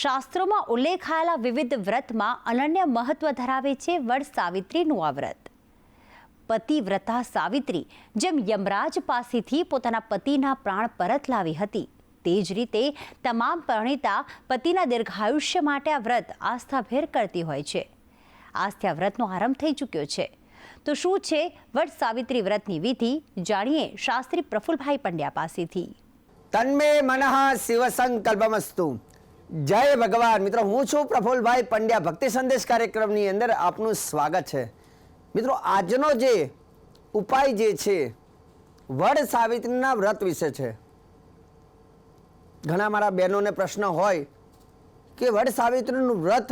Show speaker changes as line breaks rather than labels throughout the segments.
શાસ્ત્રોમાં ઉલ્લેખાયેલા વિવિધ વ્રતમાં અનન્ય મહત્વ ધરાવે છે વડ સાવિત્રીનું આ વ્રત. પતિવ્રતા સાવિત્રી, જેમ યમરાજ પાસેથી પોતાના પતિના પ્રાણ પરત લાવી હતી. તે જ રીતે તમામ પરણિતા પતિના દીર્ઘાયુષ્ય માટે આ વ્રત આસ્થાભેર કરતી હોય છે. આજથી આ વ્રતનો આરંભ થઈ ચૂક્યો છે. તો શું છે વડ સાવિત્રી વ્રતની વિધિ? જાણીએ શાસ્ત્રી પ્રફુલભાઈ પંડ્યા પાસેથી.
તન્મે મનઃ શિવ સંકલ્પમસ્તુ. જય ભગવાન. મિત્રો, હું છું પ્રફુલભાઈ પંડ્યા. ભક્તિ સંદેશ કાર્યક્રમની અંદર આપનું સ્વાગત છે. મિત્રો, આજનો જે ઉપાય જે છે, વડ સાવિત્રીના વ્રત વિશે છે. ઘણા મારા બહેનોને પ્રશ્ન હોય કે વડ સાવિત્રીનું વ્રત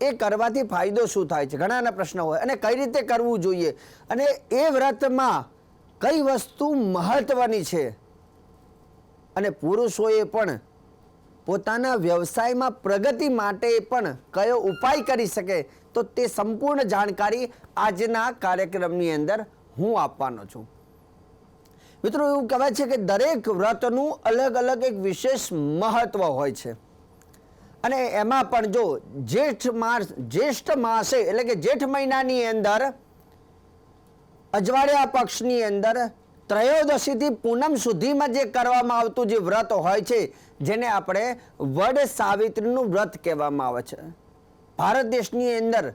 એ કરવાથી ફાયદો શું થાય છે? ઘણાના પ્રશ્ન હોય. અને કઈ રીતે કરવું જોઈએ? અને એ વ્રતમાં કઈ વસ્તુ મહત્વની છે? અને પુરુષોએ પણ પોતાના વ્યવસાયમાં પ્રગતિ માટે પણ કયો ઉપાય કરી શકે તો તે સંપૂર્ણ જાણકારી આજના કાર્યક્રમની અંદર હું આપવાનો છું. મિત્રો એવું કહેવાય છે કે દરેક વ્રતનું અલગ અલગ એક વિશેષ મહત્વ હોય છે. અને એમાં પણ જો જેઠ માસ જ્યેષ્ઠ માસે એટલે કે જેઠ મહિનાની અંદર અજવાળિયા પક્ષની અંદર ત્રયોદશીથી પૂનમ સુધીમાં જે કરવામાં આવતું જે વ્રત હોય છે, જેને આપણે વડ સાવિત્રીનું વ્રત કહેવામાં આવે છે. ભારત દેશની અંદર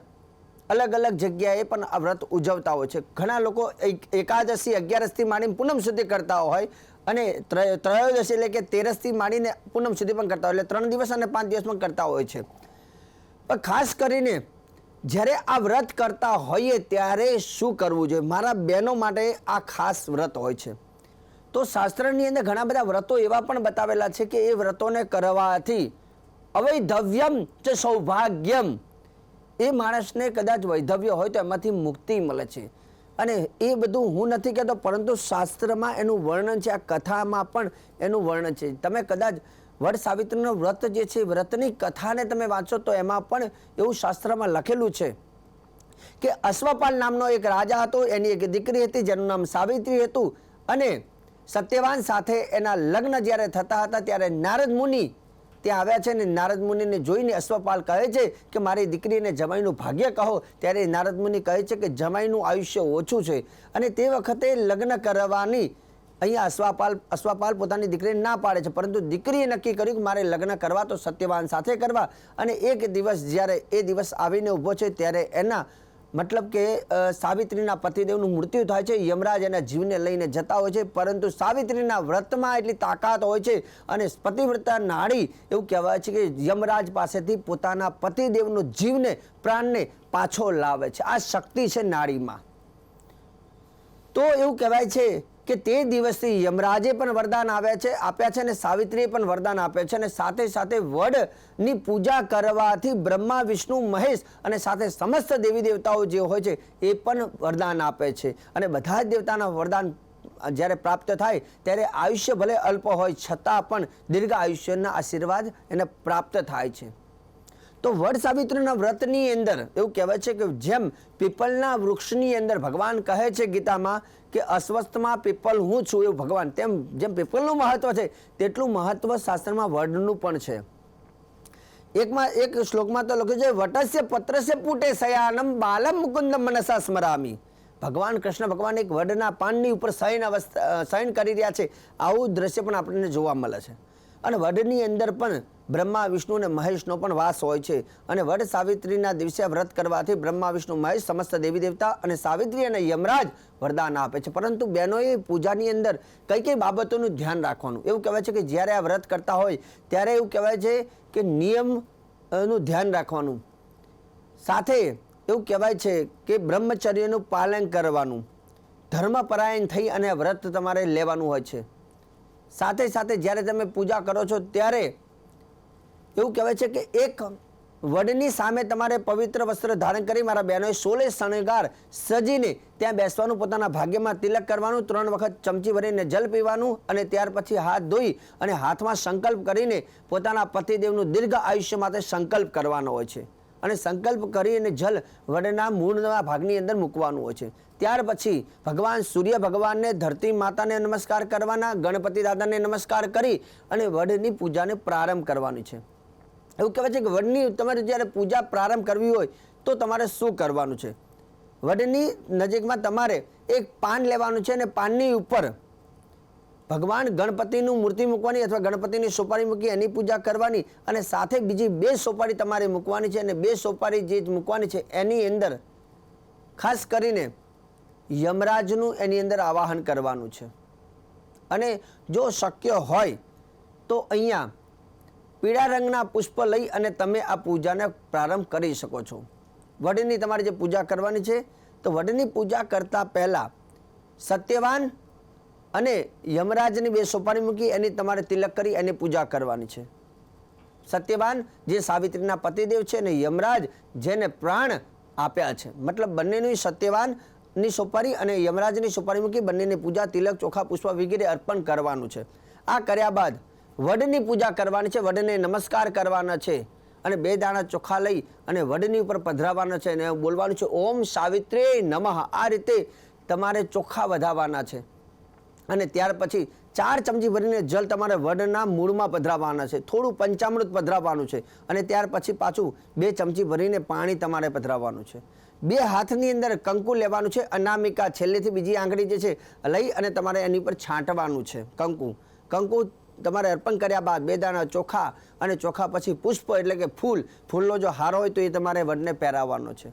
અલગ અલગ જગ્યાએ પણ આ વ્રત ઉજવતા હોય છે. ઘણા લોકો એક- એકાદશી અગિયારસથી માંડીને પૂનમ સુધી કરતા હોય અને ત્રય- ત્રયોદશી એટલે કે તેરસથી માંડીને પૂનમ સુધી પણ કરતા હોય, એટલે ત્રણ દિવસ અને પાંચ દિવસ પણ કરતા હોય છે. પણ ખાસ કરીને જ્યારે આ વ્રત કરતા હોઈએ ત્યારે શું કરવું જોઈએ? મારા બહેનો માટે આ ખાસ વ્રત હોય છે. તો શાસ્ત્રની અંદર ઘણા બધા વ્રતો એવા પણ બતાવેલા છે કે એ વ્રતોને કરવાથી અવૈધવ્યમ જે સૌભાગ્યમ. એ માણસને કદાચ વૈધવ્ય હોય તો એમાંથી મુક્તિ મળે છે. અને એ બધું હું નથી કહેતો, પરંતુ શાસ્ત્રમાં એનું વર્ણન છે, આ કથામાં પણ એનું વર્ણન છે. તમે કદાચ વડ સાવિત્રીનું વ્રત જે છે વ્રતની કથાને તમે વાંચો તો એમાં પણ એવું શાસ્ત્રમાં લખેલું છે કે અશ્વપાલ નામનો એક રાજા હતો, એની એક દીકરી હતી, જેનું નામ સાવિત્રી હતું અને સત્યવાન સાથે એના લગ્ન જ્યારે થતા હતા ત્યારે નારદ મુનિ ત્યાં આવ્યા છે ને નારદ મુનિને જોઈને અશ્વપાલ કહે છે કે મારી દીકરીને જમાઈનું ભાગ્ય કહો. ત્યારે નારદ મુનિ કહે છે કે જમાઈનું આયુષ્ય ઓછું છે અને તે વખતે લગ્ન કરવાની અહીંયા અશ્વાપાલ અશ્વાપાલ પોતાની દીકરીને ના પાડે છે, પરંતુ દીકરીએ નક્કી કર્યું કે મારે લગ્ન કરવા તો સત્યવાન સાથે કરવા અને એક દિવસ જ્યારે એ દિવસ આવીને ઊભો છે ત્યારે એના મતલબ કે સાવિત્રીના પતિદેવનું મૃત્યુ થાય છે, યમરાજ એના જીવને લઈને જતા હોય છે, પરંતુ સાવિત્રીના વ્રતમાં એટલી તાકાત હોય છે અને પતિવ્રતા નાડી એવું કહેવાય છે કે યમરાજ પાસેથી પોતાના પતિદેવનો જીવને, પ્રાણને પાછો લાવે છે. આ શક્તિ છે નાડીમાં. તો એવું કહેવાય છે કે તે દિવસથી યમરાજે પણ વરદાન આવ્યા છે, આપ્યા છે અને સાવિત્રીએ પણ વરદાન આપ્યા છે અને સાથે સાથે વડની પૂજા કરવાથી બ્રહ્મા, વિષ્ણુ, મહેશ અને સાથે સમસ્ત દેવી દેવતાઓ જે હોય છે એ પણ વરદાન આપે છે. અને બધા જ દેવતાના વરદાન જ્યારે પ્રાપ્ત થાય ત્યારે આયુષ્ય ભલે અલ્પ હોય, છતાં પણ દીર્ઘ આયુષ્યના આશીર્વાદ એને પ્રાપ્ત થાય છે. તો વડ સાવિત્રીના વ્રતની અંદર એવું કહેવાય છે કે જેમ પીપલના વૃક્ષની અંદર ભગવાન કહે છે ગીતામાં કે અસ્વસ્થમાં પીપલ હું છું એવું ભગવાન, તેમ જેમ પીપલનું મહત્વ છે તેટલું મહત્વ શાસ્ત્રમાં વડનું પણ છે. એકમાં, એક શ્લોકમાં તો લખ્યું છે, વટસ્ય પત્રસ્ય પૂટે સયાનમ બાલમ મુકુંદમ મનસા સ્મરામી. ભગવાન કૃષ્ણ ભગવાન એક વડના પાનની ઉપર શયન અવસ્થા શયન કરી રહ્યા છે. આવું દ્રશ્ય પણ આપણને જોવા મળે છે. અને વડની અંદર પણ બ્રહ્મા, વિષ્ણુ અને મહેશનો પણ વાસ હોય છે. અને વડ સાવિત્રીના દિવસે વ્રત કરવાથી બ્રહ્મા, વિષ્ણુ, મહેશ સમસ્ત દેવી દેવતા અને સાવિત્રી અને યમરાજ વરદાન આપે છે. પરંતુ બહેનોએ પૂજાની અંદર કઈ કઈ બાબતોનું ધ્યાન રાખવાનું? એવું કહેવાય છે કે જ્યારે આ વ્રત કરતા હોય, ત્યારે એવું કહેવાય છે કે નિયમનું ધ્યાન રાખવાનું. સાથે એવું કહેવાય છે કે બ્રહ્મચર્યનું પાલન કરવાનું. ધર્મપરાયણ થઈ અને વ્રત તમારે લેવાનું હોય છે. સાથે સાથે જ્યારે તમે પૂજા કરો છો ત્યારે એવું કહેવાય છે કે એક વડની સામે તમારે પવિત્ર વસ્ત્ર ધારણ કરી મારા બહેનોએ સોલે શણગાર સજીને ત્યાં બેસવાનું, પોતાના ભાગ્યમાં તિલક કરવાનું, ત્રણ વખત ચમચી ભરીને જલ પીવાનું અને ત્યાર પછી હાથ ધોઈ અને હાથમાં સંકલ્પ કરીને પોતાના પતિદેવનું દીર્ઘ આયુષ્ય માટે સંકલ્પ કરવાનો હોય છે. અને સંકલ્પ કરી અને જલ વડના મૂળના ભાગની અંદર મૂકવાનું હોય છે. ત્યાર પછી ભગવાન સૂર્ય ભગવાનને ધરતી માતાને નમસ્કાર કરવાના, ગણપતિ દાદાને નમસ્કાર કરી અને વડની પૂજાને પ્રારંભ કરવાની છે. એવું કહેવાય છે કે વડની તમારે જ્યારે પૂજા પ્રારંભ કરવી હોય તો તમારે શું કરવાનું છે? વડની નજીકમાં તમારે એક પાન લેવાનું છે અને પાનની ઉપર ભગવાન ગણપતિનું મૂર્તિ મૂકવાની અથવા ગણપતિની સોપારી મૂકી એની પૂજા કરવાની અને સાથે બીજી બે સોપારી તમારે મૂકવાની છે અને બે સોપારી જે મૂકવાની છે એની અંદર ખાસ કરીને યમરાજનું એની અંદર આવાહન કરવાનું છે. અને જો શક્ય હોય તો અહીંયા પીળા રંગના પુષ્પ લઈ અને તમે આ પૂજાને પ્રારંભ કરી શકો છો. વડની તમારે જે પૂજા કરવાની છે તો વડની પૂજા કરતા પહેલાં સત્યવાન અને યમરાજની બે સોપારી મૂકી એની તમારે તિલક કરી એની પૂજા કરવાની છે. સત્યવાન, જે સાવિત્રીના પતિદેવ છે અને યમરાજ, જેને પ્રાણ આપ્યા છે. મતલબ બંનેની સત્યવાનની સોપારી અને યમરાજની સોપારી મૂકી બંનેની પૂજા તિલક, ચોખા, પુષ્પ વગેરે અર્પણ કરવાનું છે. આ કર્યા બાદ વડની પૂજા કરવાની છે, વડને નમસ્કાર કરવાના છે અને બે દાણા ચોખા લઈ અને વડની ઉપર પધરાવવાના છે અને બોલવાનું છે, ઓમ સાવિત્રી નમઃ. આ રીતે તમારે ચોખા વધાવવાના છે. અને ત્યાર પછી ચાર ચમચી ભરીને જલ તમારે વડના મૂળમાં પધરાવવાના છે. થોડું પંચામૃત પધરાવવાનું છે અને ત્યાર પછી પાછું બે ચમચી ભરીને પાણી તમારે પધરાવવાનું છે. બે હાથની અંદર કંકુ લેવાનું છે. અનામિકા છેલ્લેથી બીજી આંગળી જે છે લઈ અને તમારે એની પર છાંટવાનું છે કંકુ. કંકુ તમારે અર્પણ કર્યા બાદ બે દાણા ચોખા અને ચોખા પછી પુષ્પ એટલે કે ફૂલ, ફૂલનો જો હારો હોય તો એ તમારે વડને પહેરાવવાનો છે.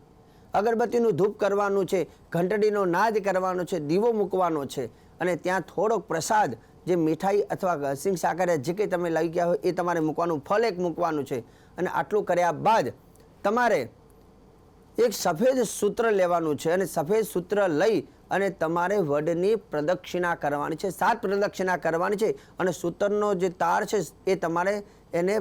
અગરબત્તીનું ધૂપ કરવાનું છે. ઘંટડીનો નાદ કરવાનો છે. દીવો મૂકવાનો છે. અને ત્યાં થોડોક પ્રસાદ, જે મીઠાઈ અથવા સિંગ સાકરિયા જે કંઈ તમે લઈ ગયા હોય એ તમારે મૂકવાનું ફલ એક મૂકવાનું છે. અને આટલું કર્યા બાદ તમારે એક સફેદ સૂત્ર લેવાનું છે અને સફેદ સૂત્ર લઈ અને તમારે વડની પ્રદક્ષિણા કરવાની છે, સાત પ્રદક્ષિણા કરવાની છે અને સૂત્રનો જે તાર છે એ તમારે એને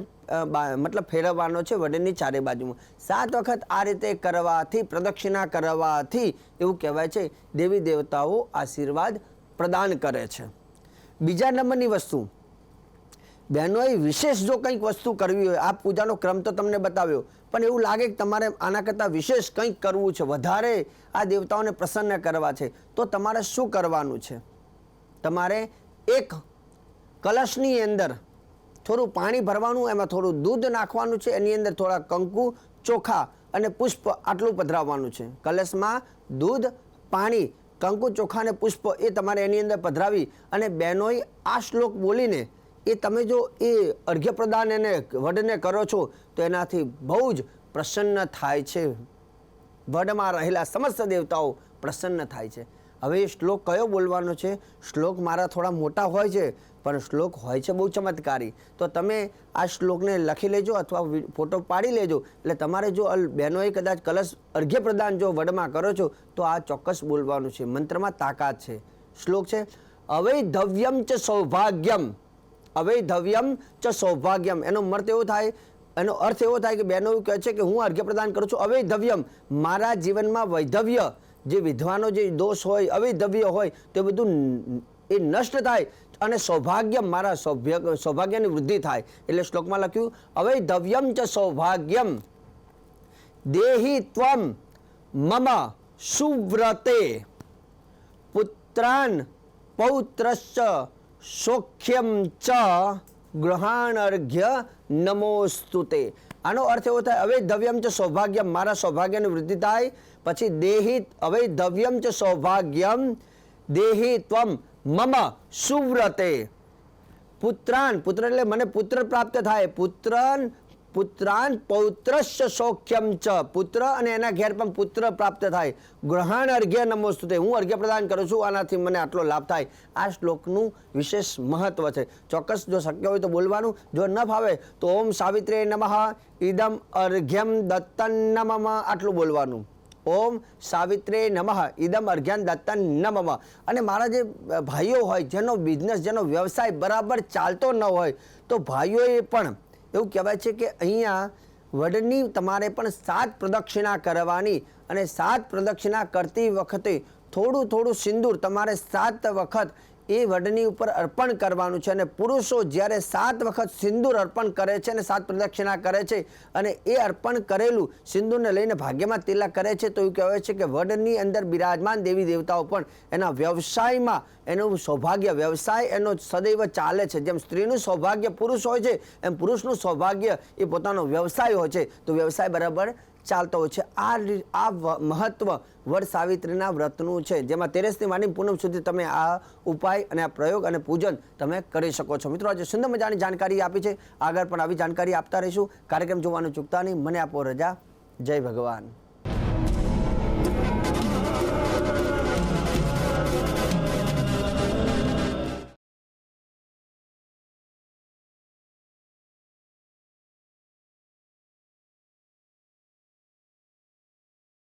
મતલબ ફેરવવાનો છે વડની ચારે બાજુમાં. સાત વખત આ રીતે કરવાથી, પ્રદક્ષિણા કરવાથી એવું કહેવાય છે, દેવી દેવતાઓ આશીર્વાદ પ્રદાન કરે છે. બીજા નંબરની વસ્તુ, બહેનોએ વિશેષ જો કંઈક વસ્તુ કરવી હોય આ પૂજાનો ક્રમ તો તમને બતાવ્યો, પણ એવું લાગે કે તમારે આના કરતાં વિશેષ કંઈક કરવું છે, વધારે આ દેવતાઓને પ્રસન્ન કરવા છે, તો તમારે શું કરવાનું છે? તમારે એક કલશની અંદર થોડું પાણી ભરવાનું, એમાં થોડું દૂધ નાખવાનું છે, એની અંદર થોડા કંકુ, ચોખા અને પુષ્પ આટલું પધરાવવાનું છે. કલશમાં દૂધ, પાણી કંકુ ચોખા અને પુષ્પ એ તમારે એની અંદર પધરાવી અને બહેનોએ આ શ્લોક બોલીને એ તમે જો એ અર્ઘ્ય પ્રદાન એને વડને કરો છો, તો એનાથી બહુ જ પ્રસન્ન થાય છે. વડમાં રહેલા સમસ્ત દેવતાઓ પ્રસન્ન થાય છે. હવે એ શ્લોક કયો બોલવાનો છે? શ્લોક મારા થોડા મોટા હોય છે, પણ શ્લોક હોય છે બહુ ચમત્કારી. તો તમે આ શ્લોકને લખી લેજો અથવા ફોટો પાડી લેજો. એટલે તમારે જો બહેનોએ કદાચ કલશ અર્ઘ્ય પ્રદાન જો વડમાં કરો છો, તો આ ચોક્કસ બોલવાનું છે. મંત્રમાં તાકાત છે. શ્લોક છે, અવૈધવ્યમ ચ સૌભાગ્યમ. અવૈધવ્યમ ચ સૌભાગ્યમ. એનો મર્થ એવો થાય, એનો અર્થ એવો થાય કે બહેનો એવું કહે છે કે હું અર્ઘ્ય પ્રદાન કરું છું. અવૈધવ્યમ. મારા જીવનમાં વૈધવ્ય. જે વિધવાનો જે દોષ હોય, અવિધવ્ય હોય, તે બધું એ નષ્ટ થાય અને સૌભાગ્ય મારા સૌભાગ્ય સૌભાગ્યની વૃદ્ધિ થાય. એટલે શ્લોકમાં લખ્યું, અવૈધવ્યમ ચ સૌભાગ્યમ, દેહી ત્વમ, મમ સુવ્રતે, પુત્રાન પૌત્રશ્ચ સૌખ્યમ ચ, ગ્રહાણર્ઘ્ય નમોસ્તુતે. આનો અર્થ એવો થાય હવે દવ્યમ ચ સૌભાગ્યમ, મારા સૌભાગ્યની વૃદ્ધિ થાય, પછી દેહી હવે ધવ્યમ ચ સૌભાગ્યમ, દેહી ત્વમ મમ સુવ્રતે. પુત્રાન, પુત્ર એટલે મને પુત્ર પ્રાપ્ત થાય. પુત્રન પુત્રાન પૌત્રશ્ચ સૌખ્યમ ચ. પુત્ર અને એના ઘેર પણ પુત્ર પ્રાપ્ત થાય. ગ્રહણ અર્ઘ્ય નમોસ્તુતે હું અર્ઘ્ય પ્રદાન કરું છું, આનાથી મને આટલો લાભ થાય. આ શ્લોકનું વિશેષ મહત્વ છે. ચોક્કસ જો શક્ય હોય તો બોલવાનું. જો ન ફાવે તો ઓમ સાવિત્રે નમઃ. ઇદમ અર્ઘ્યમ દત્તન નમઃ. આટલું બોલવાનું. ઓમ સાવિત્રે નમઃ. ઇદમ અર્ઘ્યાન દત્તન નમઃ. અને મારા જે ભાઈઓ હોય, જેનો બિઝનેસ જેનો વ્યવસાય બરાબર ચાલતો ન હોય, તો ભાઈઓએ પણ એવું કહેવાય છે કે અહીંયા વડની તમારે પણ સાત પ્રદક્ષિણા કરવાની અને સાત પ્રદક્ષિણા કરતી વખતે થોડું થોડું સિંદૂર તમારે સાત વખત એ વડની ઉપર અર્પણ કરવાનું છે અને પુરુષો જ્યારે સાત વખત સિંદૂર અર્પણ કરે છે અને સાત પ્રદક્ષિણા કરે છે અને એ અર્પણ કરેલું સિંદૂરને લઈને ભાગ્યમાં તિલક કરે છે, તો એવું કહેવાય છે કે વડની અંદર બિરાજમાન દેવી દેવતાઓ પણ એના વ્યવસાયમાં એનું સૌભાગ્ય, વ્યવસાય એનો સદૈવ ચાલે છે. જેમ સ્ત્રીનું સૌભાગ્ય પુરુષ હોય છે, એમ પુરુષનું સૌભાગ્ય એ પોતાનો વ્યવસાય હોય છે. તો વ્યવસાય બરાબર ચાલતો હોય છે. આ આ મહત્વ વડ સાવિત્રીના વ્રતનું છે. જેમાં તેરેસની માંડી પૂનમ સુધી તમે આ ઉપાય અને આ પ્રયોગ અને પૂજન તમે કરી શકો છો. મિત્રો, આજે સુંદર મજાની જાણકારી આપી છે. આગળ પણ આવી જાણકારી આપતા રહીશું. કાર્યક્રમ જોવાનું ચૂકતા નહીં. મને આપો રજા. જય ભગવાન.